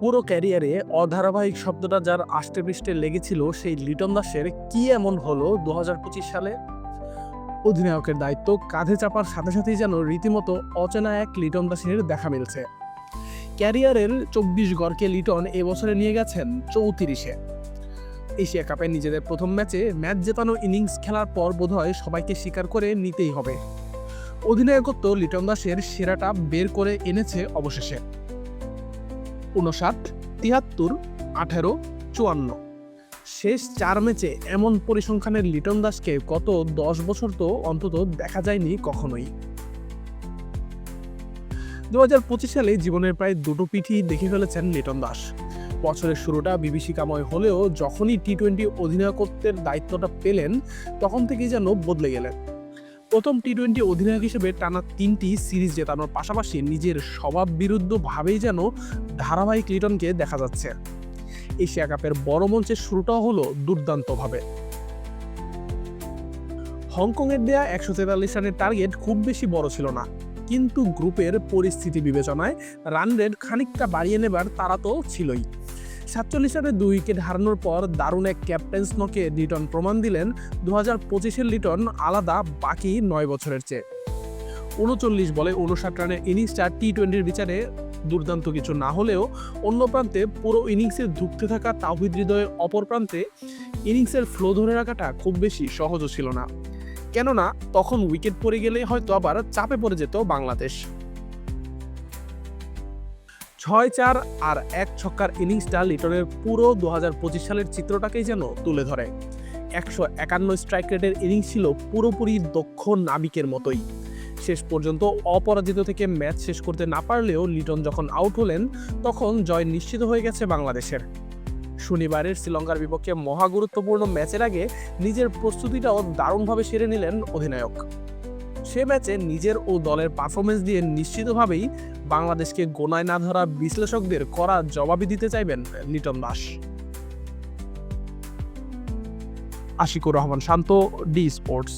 পুরো ক্যারিয়ারে অধারাবাহিক শব্দটা যার আষ্টে পৃষ্ঠে লেগেছিল সেই লিটন দাসের কি এমন হলো দু হাজার পঁচিশ সালে? অধিনায়কের দায়িত্ব কাঁধে চাপার সাথে সাথেই যেন রীতিমতো অচেনা এক লিটন দাসের দেখা মিলছে। ক্যারিয়ারের চব্বিশ গড়কে লিটন এবছরে নিয়ে গেছেন চৌত্রিশে। এশিয়া কাপে নিজেদের প্রথম ম্যাচে ম্যাচ জেতানো ইনিংস খেলার পর বোধহয় সবাইকে স্বীকার করে নিতেই হবে। অধিনায়কত্ব লিটন দাসের সেরাটা বের করে এনেছে অবশেষে। উনষাট তিয়াত্তর আঠেরো, চুয়ান্ন। শেষ চার ম্যাচে এমন পরিসংখ্যানের লিটন দাসকে গত দশ বছর তো অন্তত দেখা যায়নি কখনোই। দু হাজার পঁচিশ সালে জীবনের প্রায় দুটো পিঠই দেখে ফেলেছেন লিটন দাস। বছরের শুরুটা বিভীষিকাময় হলেও যখনই টি টোয়েন্টি অধিনায়কত্বের দায়িত্বটা পেলেন, তখন থেকেই যেন বদলে গেলেন। প্রথম টি টোয়েন্টি অধিনায়ক হিসেবে টানা তিনটি সিরিজ জেতানোর পাশাপাশি নিজের স্বভাব বিরুদ্ধ ভাবেই যেন ধারাবাহিক লিটনকে দেখা যাচ্ছে। এশিয়া কাপের বড় মঞ্চের শুরুটাও হলো দুর্দান্তভাবে। হংকংয়ের দেয়া একশো তেতাল্লিশ রানের টার্গেট খুব বেশি বড় ছিল না। কিন্তু গ্রুপের পরিস্থিতি বিবেচনায় রান রেট খানিকটা বাড়িয়ে নেবার তারা তো ছিলই। সাতচল্লিশ রানে দুই উইকেট হারানোর পর দারুণ এক ক্যাপ্টেন্স নকে লিটন প্রমাণ দিলেন দু হাজার পঁচিশের লিটন আলাদা, বাকি নয় বছরের চেয়ে। উনচল্লিশ বলে উনষাট রানের ইনিংসটা টি টোয়েন্টির বিচারে দুর্দান্ত কিছু না হলেও অন্য প্রান্তে পুরো ইনিংসে ধুঁকতে থাকা তাওহিদ হৃদয়ের অপর প্রান্তে ইনিংসের ফ্লো ধরে রাখাটা খুব বেশি সহজও ছিল না। কেননা, তখন উইকেট পড়ে গেলে হয়তো আবার চাপে পড়ে যেত বাংলাদেশ। ছয় চার আর এক ছক্কার ইনিংসটা লিটনের পুরো দু হাজার পঁচিশ সালের চিত্রটাকেই যেন তুলে ধরে। একশো একান্ন স্ট্রাইক রেটের ইনিংস ছিল পুরোপুরি দক্ষ নাবিকের মতোই। শেষ পর্যন্ত অপরাজিত থেকে ম্যাচ শেষ করতে না পারলেও লিটন যখন আউট হলেন, তখন জয় নিশ্চিত হয়ে গেছে বাংলাদেশের। শনিবারের শ্রীলঙ্কার বিপক্ষে মহা গুরুত্বপূর্ণ ম্যাচের আগে নিজের প্রস্তুতিটাও দারুণভাবে সেরে নিলেন অধিনায়ক। সে ম্যাচে নিজের ও দলের পারফরমেন্স দিয়ে নিশ্চিতভাবেই বাংলাদেশকে গোনায় না ধরা বিশ্লেষকদের করা জবাবই দিতে চাইবেন Liton Das. Ashikur Rahman Shanto, D sports.